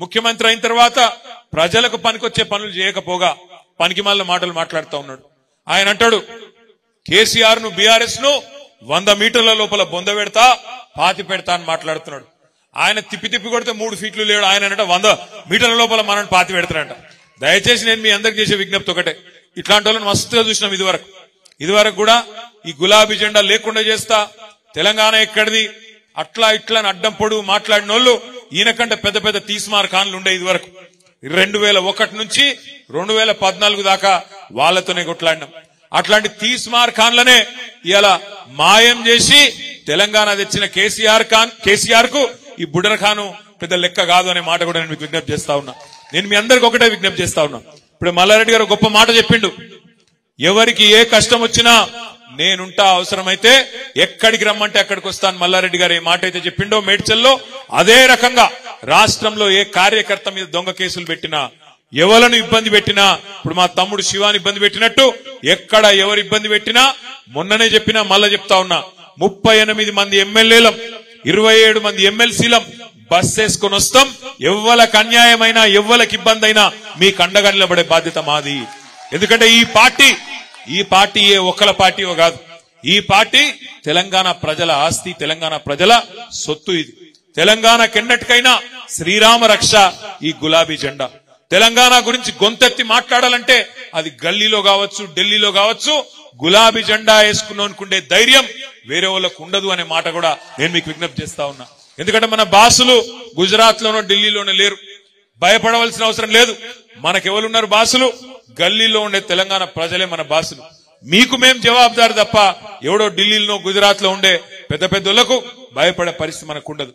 ముఖ్యమంత్రి అయిన తర్వాత ప్రజలకు పనికొచ్చే పనులు చేయకపోగా పనికి మాటలు మాట్లాడుతూ ఉన్నాడు. ఆయన అంటాడు కేసీఆర్ను బీఆర్ఎస్ను వంద మీటర్ల లోపల బొంద పెడతా పాతి పెడతా అని మాట్లాడుతున్నాడు. ఆయన తిప్పి తిప్పి కొడితే మూడు ఫీట్లు లేడు. ఆయన అంటే వంద మీటర్ల లోపల మనం పాతి పెడతానంట దయచేసి నేను మీ అందరికి చేసే విజ్ఞప్తి ఒకటే. ఇట్లాంటి వాళ్ళని మస్తుగా చూసినాం ఇదివరకు. ఇదివరకు కూడా ఈ గులాబీ జెండా లేకుండా చేస్తా తెలంగాణ ఎక్కడిది? అట్లా ఇట్లా అని అడ్డం పొడుగు మాట్లాడిన ఈయనకంటే పెద్ద పెద్ద తీస్మార్ ఖాన్లు ఉండే ఇదివరకు. రెండు వేల ఒకటి నుంచి రెండు వేల పద్నాలుగు దాకా వాళ్ళతోనే కొట్లాడినాం. అట్లాంటి తీస్మార్ ఖాన్లనే ఇలా మాయం చేసి తెలంగాణ తెచ్చిన కేసీఆర్ ఖాన్ కేసీఆర్కు ఈ బుడర్ ఖాను పెద్ద లెక్క కాదు అనే మాట కూడా నేను మీకు విజ్ఞప్తి చేస్తా ఉన్నా. నేను మీ అందరికి ఒకటే విజ్ఞప్తి చేస్తా ఉన్నా. ఇప్పుడు మల్లారెడ్డి గారు గొప్ప మాట చెప్పిండు. ఎవరికి ఏ కష్టం వచ్చినా నేనుంటా అవసరమైతే ఎక్కడికి రమ్మంటే అక్కడికి వస్తాను. మల్లారెడ్డి గారు ఏ మాట అయితే చెప్పిండో మేడ్చల్లో అదే రకంగా రాష్ట్రంలో ఏ కార్యకర్త మీద దొంగ కేసులు పెట్టినా ఎవలను ఇబ్బంది పెట్టినా ఇప్పుడు మా తమ్ముడు శివాని ఇబ్బంది పెట్టినట్టు ఎక్కడ ఎవరు ఇబ్బంది పెట్టినా మొన్ననే చెప్పినా మళ్ళా చెప్తా ఉన్నా ముప్పై ఎనిమిది మంది ఎమ్మెల్యేలం ఇరవై ఏడు మంది ఎమ్మెల్సీలం బస్ వేసుకుని వస్తాం. ఎవ్వలకు అన్యాయమైనా ఎవ్వలకు ఇబ్బంది అయినా మీ కండగా నిలబడే బాధ్యత మాది. ఎందుకంటే ఈ పార్టీ ఈ పార్టీ ఏ ఒక్కల పార్టీయో కాదు. ఈ పార్టీ తెలంగాణ ప్రజల ఆస్తి తెలంగాణ ప్రజల సొత్తు ఇది. తెలంగాణ కెన్నటికైనా శ్రీరామ రక్ష ఈ గులాబీ జెండా. తెలంగాణ గురించి గొంతెత్తి మాట్లాడాలంటే అది గల్లీలో కావచ్చు ఢిల్లీలో కావచ్చు గులాబీ జెండా వేసుకున్ననుకుండే ధైర్యం వేరే వాళ్ళకు ఉండదు అనే మాట కూడా నేను మీకు విజ్ఞప్తి చేస్తా ఉన్నా. ఎందుకంటే మన బాసులు గుజరాత్ లోనో ఢిల్లీలోనో లేరు. భయపడవలసిన అవసరం లేదు. మనకెవరున్నారు బాసులు? గల్లీలో ఉండే తెలంగాణ ప్రజలే మన బాసులు. మీకు మేం జవాబుదారు తప్ప ఎవడో ఢిల్లీలో గుజరాత్లో ఉండే పెద్ద పెద్దలకు భయపడే పరిస్థితి మనకు ఉండదు.